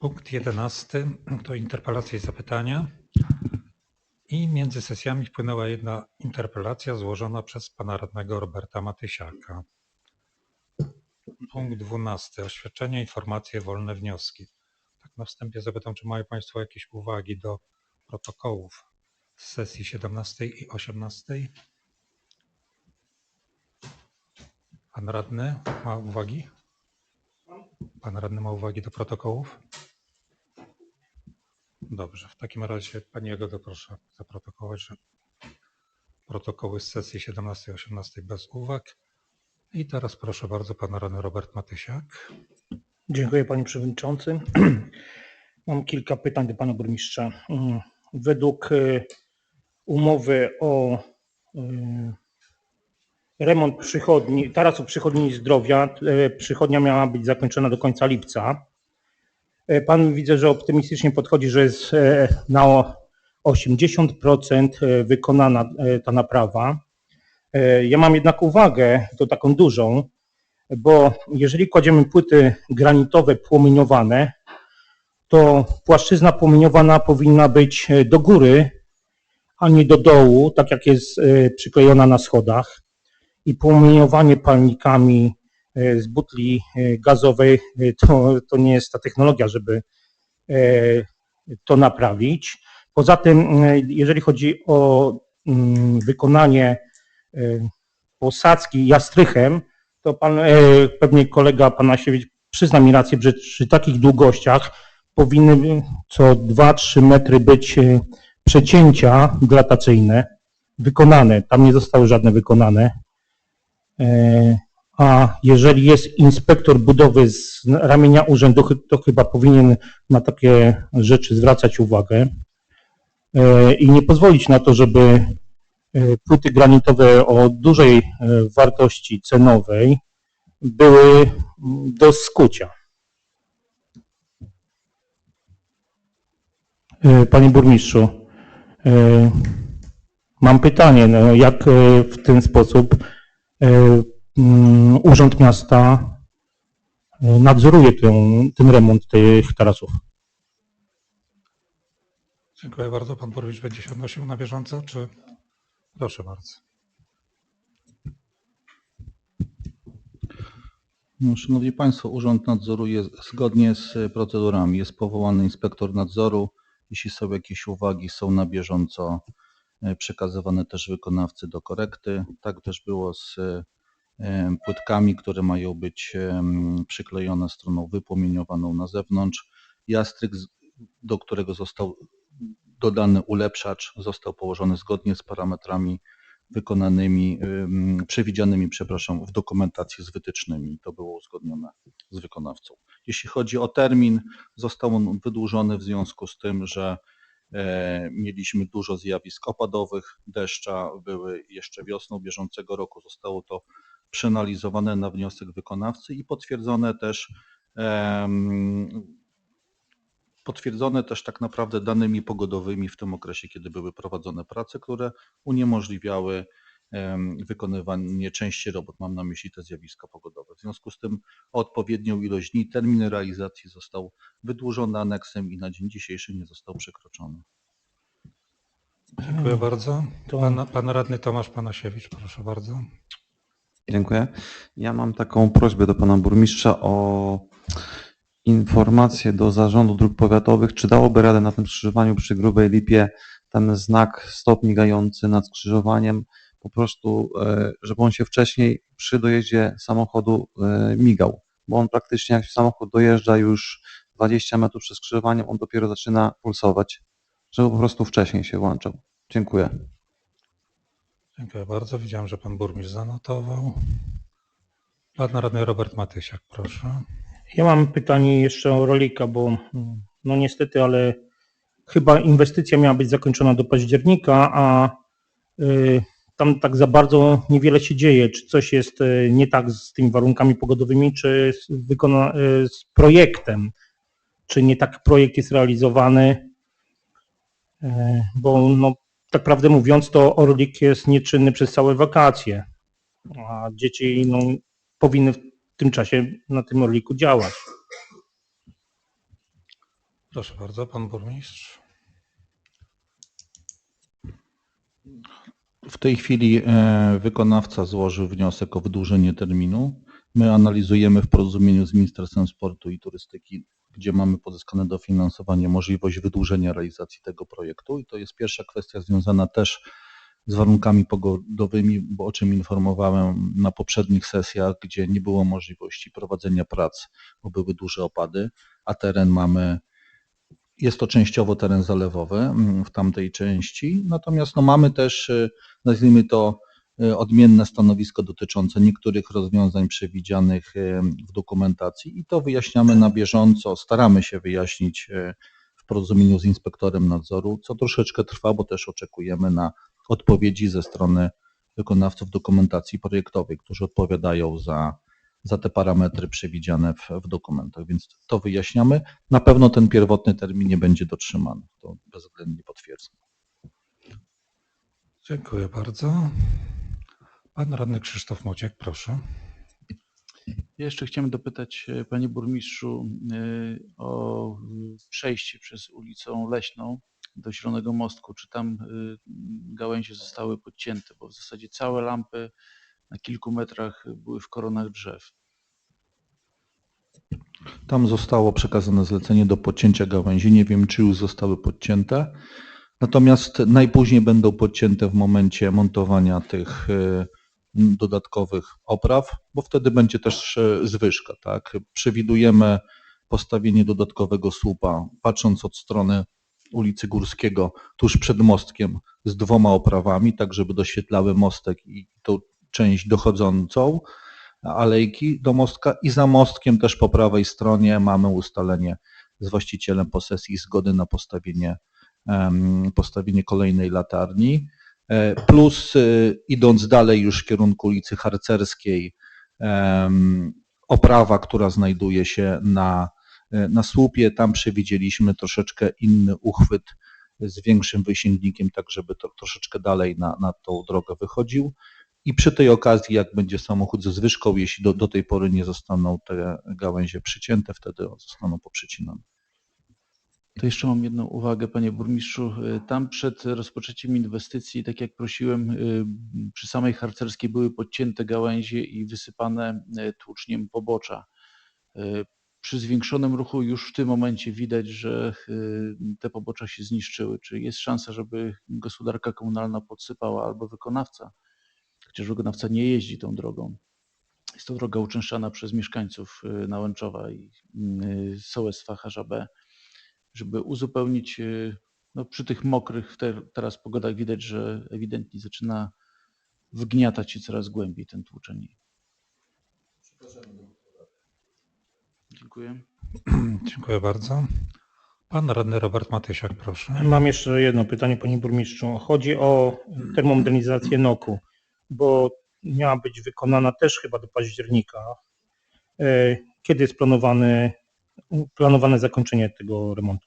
Punkt 11 to interpelacje i zapytania. I między sesjami wpłynęła jedna interpelacja złożona przez pana radnego Roberta Matysiaka. Punkt 12. Oświadczenia, informacje, wolne wnioski. Tak na wstępie zapytam, czy mają Państwo jakieś uwagi do protokołów z sesji 17 i 18? Pan radny ma uwagi? Pan radny ma uwagi do protokołów? Dobrze, w takim razie Pani Jagodo proszę zaprotokołować, że protokoły z sesji 17 i 18 bez uwag. I teraz proszę bardzo Pan radny Robert Matysiak. Dziękuję Panie Przewodniczący. Mam kilka pytań do Pana Burmistrza. Mm, Według e, umowy o e, remont przychodni, tarasu przychodni zdrowia, e, przychodnia miała być zakończona do końca lipca. E, Pan widzę, że optymistycznie podchodzi, że jest e, na 80% e, wykonana ta naprawa. Ja mam jednak uwagę, to taką dużą, bo jeżeli kładziemy płyty granitowe płomieniowane, to płaszczyzna płomieniowana powinna być do góry, a nie do dołu, tak jak jest przyklejona na schodach. I płomieniowanie palnikami z butli e, gazowej e, to, to nie jest ta technologia, żeby e, to naprawić. Poza tym, e, jeżeli chodzi o mm, wykonanie e, posadzki jastrychem, to pan, e, pewnie kolega Panasiewicz przyzna mi rację, że przy takich długościach powinny co 2-3 metry być e, przecięcia dilatacyjne wykonane. Tam nie zostały żadne wykonane. A jeżeli jest inspektor budowy z ramienia urzędu, to chyba powinien na takie rzeczy zwracać uwagę e, i nie pozwolić na to, żeby e, płyty granitowe o dużej e, wartości cenowej były mm, do skucia. Panie burmistrzu, mam pytanie, no jak w ten sposób Urząd Miasta e, nadzoruje ten, ten remont tych tarasów? Dziękuję bardzo. Pan burmistrz będzie się odnosił na bieżąco, czy? Proszę bardzo. No, Szanowni Państwo, Urząd nadzoruje zgodnie z procedurami. Jest powołany inspektor nadzoru. Jeśli są jakieś uwagi, są na bieżąco e, przekazywane też wykonawcy do korekty. Tak też było z płytkami, które mają być przyklejone stroną wypłomieniowaną na zewnątrz. Jastryk, do którego został dodany ulepszacz, został położony zgodnie z parametrami wykonanymi, ym, przewidzianymi, przepraszam, w dokumentacji z wytycznymi. To było uzgodnione z wykonawcą. Jeśli chodzi o termin, został on wydłużony w związku z tym, że e, mieliśmy dużo zjawisk opadowych, deszcza były jeszcze wiosną bieżącego roku. Zostało to przeanalizowane na wniosek wykonawcy i potwierdzone też potwierdzone też tak naprawdę danymi pogodowymi w tym okresie, kiedy były prowadzone prace, które uniemożliwiały em, wykonywanie części robót. Mam na myśli te zjawiska pogodowe. W związku z tym o odpowiednią ilość dni termin realizacji został wydłużony aneksem i na dzień dzisiejszy nie został przekroczony. Dziękuję bardzo. Pan, pan radny Tomasz Panasiewicz, proszę bardzo. Dziękuję. Ja mam taką prośbę do pana burmistrza o informację do zarządu dróg powiatowych, czy dałoby radę na tym skrzyżowaniu przy Grubej Lipie ten znak stop migający nad skrzyżowaniem, po prostu, e, żeby on się wcześniej przy dojeździe samochodu e, migał, bo on praktycznie jak samochód dojeżdża już 20 metrów przed skrzyżowaniem, on dopiero zaczyna pulsować, żeby po prostu wcześniej się włączał. Dziękuję. Dziękuję bardzo. Widziałem, że pan burmistrz zanotował. Pan radny Robert Matysiak, proszę. Ja mam pytanie jeszcze o rolika, bo mm, no niestety, ale chyba inwestycja miała być zakończona do października, a y, tam tak za bardzo niewiele się dzieje. Czy coś jest y, nie tak z tymi warunkami pogodowymi, czy z, wykona, y, z projektem? Czy nie tak projekt jest realizowany? Bo no, tak prawdę mówiąc, to Orlik jest nieczynny przez całe wakacje, a dzieci no, powinny w tym czasie na tym Orliku działać. Proszę bardzo, pan burmistrz. W tej chwili e, wykonawca złożył wniosek o wydłużenie terminu. My analizujemy w porozumieniu z Ministerstwem Sportu i Turystyki, gdzie mamy pozyskane dofinansowanie, możliwość wydłużenia realizacji tego projektu. I to jest pierwsza kwestia związana też z warunkami pogodowymi, bo o czym informowałem na poprzednich sesjach, gdzie nie było możliwości prowadzenia prac, bo były duże opady, a teren mamy jest to częściowo teren zalewowy mm, w tamtej części, natomiast no mamy też, y, nazwijmy to, odmienne stanowisko dotyczące niektórych rozwiązań przewidzianych y, w dokumentacji i to wyjaśniamy na bieżąco, staramy się wyjaśnić y, w porozumieniu z inspektorem nadzoru, co troszeczkę trwa, bo też oczekujemy na odpowiedzi ze strony wykonawców dokumentacji projektowej, którzy odpowiadają za, za te parametry przewidziane w, w dokumentach, więc to wyjaśniamy. Na pewno ten pierwotny termin nie będzie dotrzymany, to bezwzględnie potwierdzam. Dziękuję bardzo. Pan radny Krzysztof Mociek, proszę. Ja jeszcze chciałem dopytać e, Panie Burmistrzu e, o przejście przez ulicą Leśną do Zielonego Mostku. Czy tam e, gałęzie zostały podcięte? Bo w zasadzie całe lampy na kilku metrach były w koronach drzew. Tam zostało przekazane zlecenie do podcięcia gałęzi. Nie wiem, czy już zostały podcięte. Natomiast najpóźniej będą podcięte w momencie montowania tych dodatkowych opraw, bo wtedy będzie też y, zwyżka. Tak? Przewidujemy postawienie dodatkowego słupa, patrząc od strony ulicy Górskiego, tuż przed mostkiem, z dwoma oprawami, tak żeby doświetlały mostek i tą część dochodzącą alejki do mostka i za mostkiem też po prawej stronie mamy ustalenie z właścicielem posesji zgody na postawienie, postawienie kolejnej latarni. E, Plus y, idąc dalej już w kierunku ulicy Harcerskiej, oprawa, która znajduje się na, e, na słupie, tam przewidzieliśmy troszeczkę inny uchwyt z większym wysięgnikiem, tak żeby to troszeczkę dalej na, na tą drogę wychodził. I przy tej okazji, jak będzie samochód ze zwyżką, jeśli do, do tej pory nie zostaną te gałęzie przycięte, wtedy zostaną poprzycinane. To jeszcze mam jedną uwagę, Panie Burmistrzu. E, Tam przed rozpoczęciem inwestycji, tak jak prosiłem, e, przy samej harcerskiej były podcięte gałęzie i wysypane e, tłuczniem pobocza. Przy zwiększonym ruchu już w tym momencie widać, że te pobocza się zniszczyły. Czy jest szansa, żeby gospodarka komunalna podsypała albo wykonawca, chociaż wykonawca nie jeździ tą drogą. Jest to droga uczęszczana przez mieszkańców Nałęczowa i y, sołectwa HŻB, żeby uzupełnić, y, no przy tych mokrych te, teraz pogodach widać, że ewidentnie zaczyna wgniatać się coraz głębiej ten tłuczeń. Dziękuję. Dziękuję bardzo. Pan radny Robert Matysiak, proszę. Mam jeszcze jedno pytanie, panie burmistrzu. Chodzi o termomodernizację NOK-u, bo miała być wykonana też chyba do października. E, Kiedy jest planowany, planowane zakończenie tego remontu?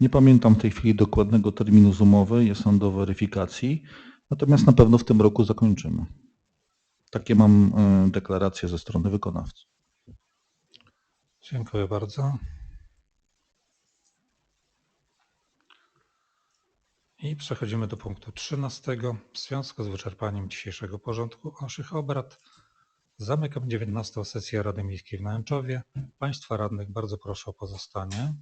Nie pamiętam w tej chwili dokładnego terminu z umowy, jest on do weryfikacji, natomiast na pewno w tym roku zakończymy. Takie mam y, deklaracje ze strony wykonawcy. Dziękuję bardzo. I przechodzimy do punktu 13. W związku z wyczerpaniem dzisiejszego porządku naszych obrad zamykam 19. sesję Rady Miejskiej w Nęczowie. Państwa radnych bardzo proszę o pozostanie.